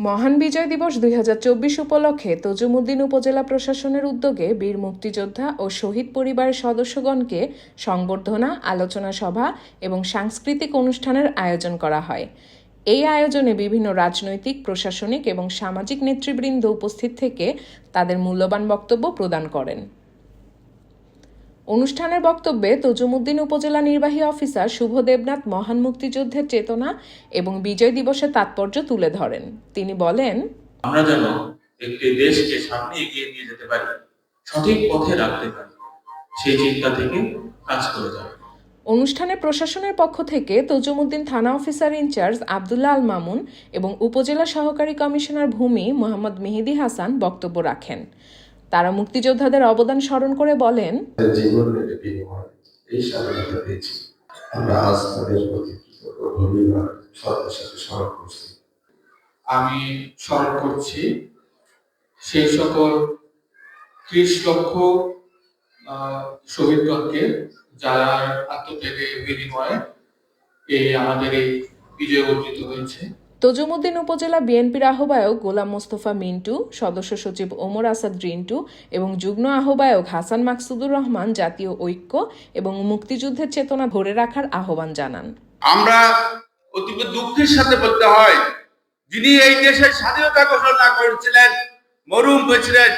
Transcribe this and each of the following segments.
মহান বিজয় দিবস দুই হাজার চব্বিশ উপলক্ষে তজুমুদ্দিন উপজেলা প্রশাসনের উদ্যোগে বীর মুক্তিযোদ্ধা ও শহীদ পরিবারের সদস্যগণকে সংবর্ধনা, আলোচনা সভা এবং সাংস্কৃতিক অনুষ্ঠানের আয়োজন করা হয়। এই আয়োজনে বিভিন্ন রাজনৈতিক, প্রশাসনিক এবং সামাজিক নেতৃবৃন্দ উপস্থিত থেকে তাদের মূল্যবান বক্তব্য প্রদান করেন। অনুষ্ঠানের বক্তব্যে তজুমুদ্দিন উপজেলা নির্বাহী অফিসার শুভ দেবনাথ মহান মুক্তিযুদ্ধের চেতনা এবং বিজয় দিবসের তাৎপর্য তুলে ধরেন। তিনি বলেন আমরা যেন একটি দেশকে সামনে এগিয়ে নিয়ে যেতে পারি সঠিক পথে রাখতে পারি সেই চিন্তা থেকে কাজ করে যাবে। অনুষ্ঠানে প্রশাসনের পক্ষ থেকে তজুমুদ্দিন থানা officer in charge Abdullah Al Mamun এবং উপজেলা সহকারী কমিশনার ভূমি মোহাম্মদ মেহেদি হাসান বক্তব্য রাখেন। তারা মুক্তিযোদ্ধাদের অবদান স্মরণ করে বলেন তাদের জীবন নেবে বিনিময় এই স্বাধীনতা পেয়েছি আমরা আজ তাদের প্রতি কৃতজ্ঞ ভূমিকা সরকারের সাথে স্মরণ করছি। আমি স্মরণ করছি সেই সকল ত্রিশ লক্ষ আহ, শহীদগণকে যারা আত্মত্যাগের বিনিময়ে এই আমাদের এই বিজয় অর্জিত হয়েছে। তজুমুদ্দিন উপজেলা বিএনপির আহ্বায়ক গোলাম মোস্তফা মিন্টু, সদস্য সচিব ওমর আসাদ রিন্টু এবং যুগ্ম আহ্বায়ক হাসান মাকসুদুর রহমান জাতীয় ঐক্য এবং মুক্তিযুদ্ধের চেতনা ধরে রাখার আহ্বান জানান। আমরা অতীব দুঃখের সাথে বলতে হয়, যিনি এই দেশের স্বাধীনতা ঘোষণা করেছিলেন মরুম প্রেসিডেন্ট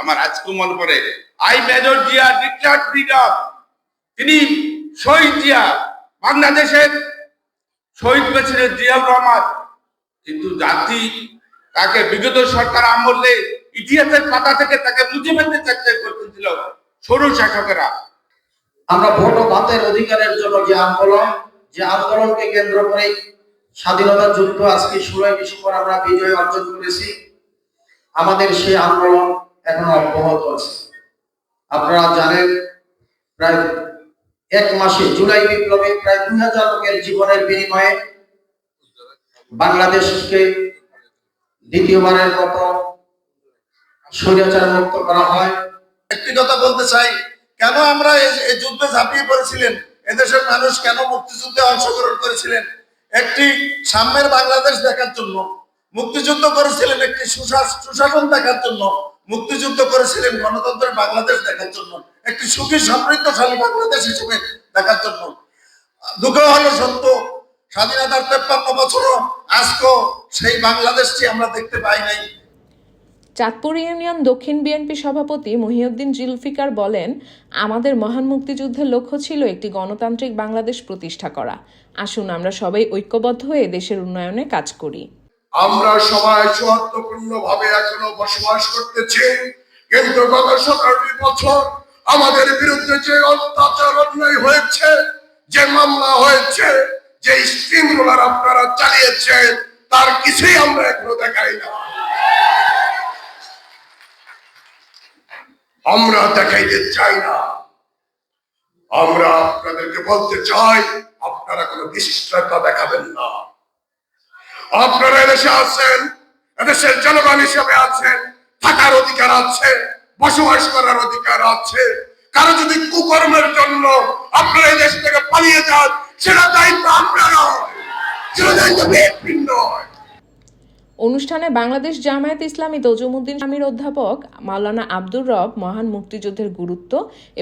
আমার আজকে মনে পড়ে I major Zia, declared freedom, তিনি শহীদ জিয়া, বাংলাদেশের শহীদ প্রেসিডেন্ট জিয়াউর রহমান। কিন্তু জাতি তাকে বিগত সরকার আমলে ইতিহাসের পাতা থেকে তাকে মুছে ফেলতে চেষ্টা করতেছিল সরু শাসকেরা। আমরা ভোট ও ভাতের অধিকারের জন্য যে আন্দোলন, যে আন্দোলনকে কেন্দ্র করে স্বাধীনতা যুদ্ধ আজকে ষোলোই ডিসেম্বর আমরা বিজয় অর্জন করেছি, আমাদের সেই আন্দোলন এখনও অব্যাহত আছে। আপনারা জানেন, প্রায় এক মাসে জুলাই বিপ্লবে প্রায় দুই হাজার লোকের জীবনের বিনিময়ে বাংলাদেশকে দ্বিতীয়বারের মতো স্বৈরাচার মুক্ত করা হয়। একটি কথা বলতে চাই, কেন আমরা এই- যুদ্ধে ঝাঁপিয়ে পড়েছিলেন? এদেশের মানুষ কেন মুক্তিযুদ্ধে অংশগ্রহণ করেছিলেন? একটি সাম্যের বাংলাদেশ দেখার জন্য, মুক্তিযুদ্ধ করেছিলেন একটি সুশাস- সুশাসন দেখার জন্য। মুক্তিযুদ্ধ করেছিলেন গণতন্ত্রের বাংলাদেশ দেখার জন্য একটি সুখী সমৃদ্ধশালী বাংলাদেশ হিসেবে দেখার জন্য। দুঃখ হলো সত্য স্বাধীনতার তেপ্পান্ন বছরও আজকেও সেই বাংলাদেশটি আমরা দেখতে পাই নাই। চাঁদপুর ইউনিয়ন দক্ষিণ বিএনপি সভাপতি মহিউদ্দিন জিলফিকার বলেন আমাদের মহান মুক্তিযুদ্ধের লক্ষ্য ছিল একটি গণতান্ত্রিক বাংলাদেশ প্রতিষ্ঠা করা। আসুন আমরা সবাই ঐক্যবদ্ধ হয়ে দেশের উন্নয়নে কাজ করি। আমরা সবাই সৌহার্দ্যপূর্ণ ভাবে এখনও বসবাস করতেছি। কিন্তু গত সতেরোটি বছর আমাদের বিরুদ্ধে যে অত্যাচার, অন্যায় হয়েছে, যে মামলা হয়েছে, যে স্ট্রিম রোলার আপনারা চালিয়েছেন, তার কিছুই আমরা এখনও দেখাই না। আমরা দেখাইতে চাই না। আমরা আপনাদেরকে বলতে চাই, আপনারা কোনো বিশিষ্টতা দেখাবেন না। আপনারা এদেশে আছেন এদেশের জনগণ হিসেবে আছেন থাকার অধিকার আছে বসবাস করার অধিকার আছে। কারও যদি কুকর্মের জন্য আপনারা এই দেশ থেকে পালিয়ে যান সেটা দায়িত্ব আমরা নয় সেটা দায়িত্ব বিএনপির নয়। অনুষ্ঠানে বাংলাদেশ জামায়াত ইসলামী তজুমুদ্দিন স্বামীর অধ্যাপক মাওলানা আব্দুর রব মহান মুক্তিযুদ্ধের গুরুত্ব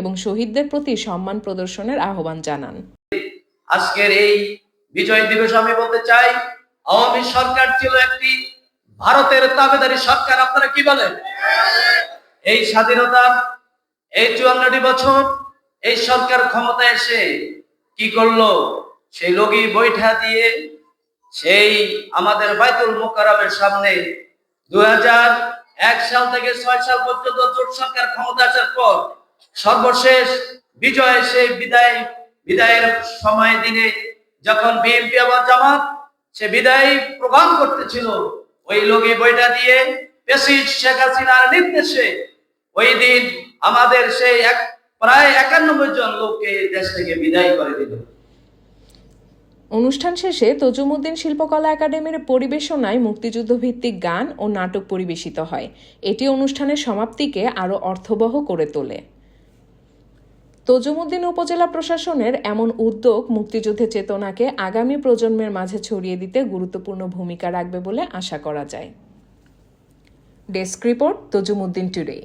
এবং শহীদদের প্রতি সম্মান প্রদর্শনের আহ্বান জানান। আজকের এই বিজয় দিবস আমি বলতে চাই আওয়ামী সরকার ছিল একটি ভারতের তাবেদারি সরকার, আপনারা কি বলেন? এই স্বাধীনতার এই চুয়ান্নটি বছর, এই সরকার ক্ষমতায় এসে কি করল? সেই লগি বৈঠা দিয়ে সেই আমাদের বাইতুল মোকারমের সামনে দুই এক সাল থেকে ছয় সাল পর্যন্ত জোট সরকার ক্ষমতা আসার পর সর্বশেষ বিজয় সেই বিদায়, বিদায়ের সময় দিনে যখন বিএনপি আবার জামাত, সে বিদায় প্রোগ্রাম করতেছিল। ওই লোকে বইটা দিয়ে পেশিস শেখ হাসিনার নির্দেশে ওই দিন আমাদের সেই এক, প্রায় একানব্বই জন লোককে দেশ থেকে বিদায় করে দিল। অনুষ্ঠান শেষে তজুমুদ্দিন শিল্পকলা একাডেমির পরিবেশনায় মুক্তিযুদ্ধ ভিত্তিক গান ও নাটক পরিবেশিত হয়। এটি অনুষ্ঠানের সমাপ্তিকে আরও অর্থবহ করে তোলে। তজুমুদ্দিন উপজেলা প্রশাসনের এমন উদ্যোগ মুক্তিযুদ্ধের চেতনাকে আগামী প্রজন্মের মাঝে ছড়িয়ে দিতে গুরুত্বপূর্ণ ভূমিকা রাখবে বলে আশা করা যায়। Desk report Tazumuddin today.